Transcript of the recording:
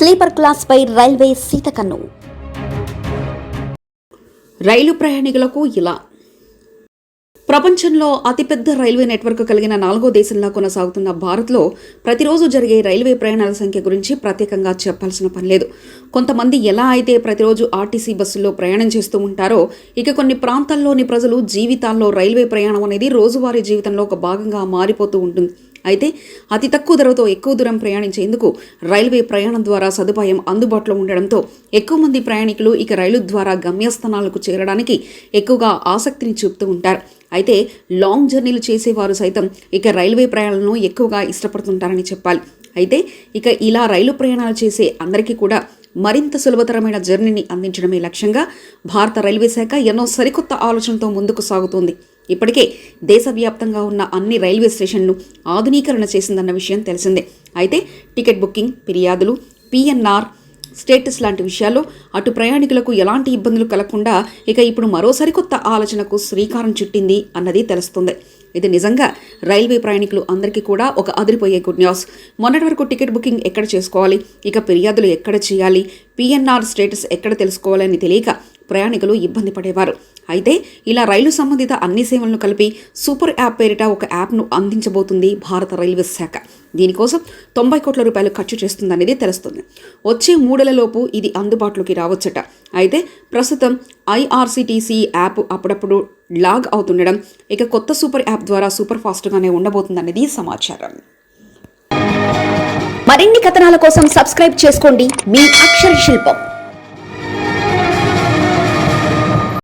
Sleeper క్లాస్పై railway సీతకన్ను రైలు ప్రయాణికులకు ఇలా. ప్రపంచంలో అతిపెద్ద రైల్వే నెట్వర్క్ కలిగిన నాలుగో దేశంలా కొనసాగుతున్న భారత్లో ప్రతిరోజు జరిగే రైల్వే ప్రయాణాల సంఖ్య గురించి ప్రత్యేకంగా చెప్పాల్సిన పని లేదు. కొంతమంది ఎలా అయితే ప్రతిరోజు ఆర్టీసీ బస్సుల్లో ప్రయాణం చేస్తూ ఉంటారో ఇక కొన్ని ప్రాంతాల్లోని ప్రజలు జీవితాల్లో రైల్వే ప్రయాణం అనేది రోజువారీ జీవితంలో ఒక భాగంగా మారిపోతూ ఉంటుంది. అయితే అతి తక్కువ ధరతో ఎక్కువ దూరం ప్రయాణించేందుకు రైల్వే ప్రయాణం ద్వారా సదుపాయం అందుబాటులో ఉండడంతో ఎక్కువ మంది ప్రయాణికులు ఇక రైలు ద్వారా గమ్యస్థానాలకు చేరడానికి ఎక్కువగా ఆసక్తిని చూపుతూ ఉంటారు. అయితే లాంగ్ జర్నీలు చేసేవారు సైతం ఇక రైల్వే ప్రయాణాలను ఎక్కువగా ఇష్టపడుతుంటారని చెప్పాలి. అయితే ఇక ఇలా రైలు ప్రయాణాలు చేసే అందరికీ కూడా మరింత సులభతరమైన జర్నీని అందించడమే లక్ష్యంగా భారత రైల్వే శాఖ ఎన్నో సరికొత్త ఆలోచనతో ముందుకు సాగుతోంది. ఇప్పటికే దేశవ్యాప్తంగా ఉన్న అన్ని రైల్వే స్టేషన్లు ఆధునీకరణ చేసిందన్న విషయం తెలిసిందే. అయితే టికెట్ బుకింగ్ ఫిర్యాదులు పిఎన్ఆర్ స్టేటస్ లాంటి విషయాల్లో అటు ప్రయాణికులకు ఎలాంటి ఇబ్బందులు కలగకుండా ఇక ఇప్పుడు మరో సరికొత్త ఆలోచనకు శ్రీకారం చుట్టింది అన్నది తెలుస్తుంది. ఇది నిజంగా రైల్వే ప్రయాణికులు అందరికీ కూడా ఒక అదిరిపోయే గుడ్ న్యూస్ మొన్నటి వరకు టికెట్ బుకింగ్ ఎక్కడ చేసుకోవాలి? ఇక ఫిర్యాదులు ఎక్కడ చేయాలి? పిఎన్ఆర్ స్టేటస్ ఎక్కడ తెలుసుకోవాలని తెలియక ప్రయాణికులు ఇబ్బంది పడేవారు. అయితే ఇలా రైలు సంబంధిత అన్ని సేవలను కలిపి సూపర్ యాప్ పేరిట ఒక యాప్ను అందించబోతుంది భారత రైల్వే శాఖ. దీనికోసం తొంభై కోట్ల రూపాయలు ఖర్చు చేస్తుందనేది తెలుస్తుంది. వచ్చే మూడేళ్ళలోపు ఇది అందుబాటులోకి రావచ్చట. అయితే ప్రస్తుతం ఐఆర్సిటీసీ యాప్ అప్పుడప్పుడు లాగ్ అవుతుండడం ఇక కొత్త సూపర్ యాప్ ద్వారా సూపర్ ఫాస్ట్గానే ఉండబోతుందనేది సమాచారం. మరిన్ని కథనాల కోసం సబ్స్క్రైబ్ చేసుకోండి. మీ అక్షర శిల్పం.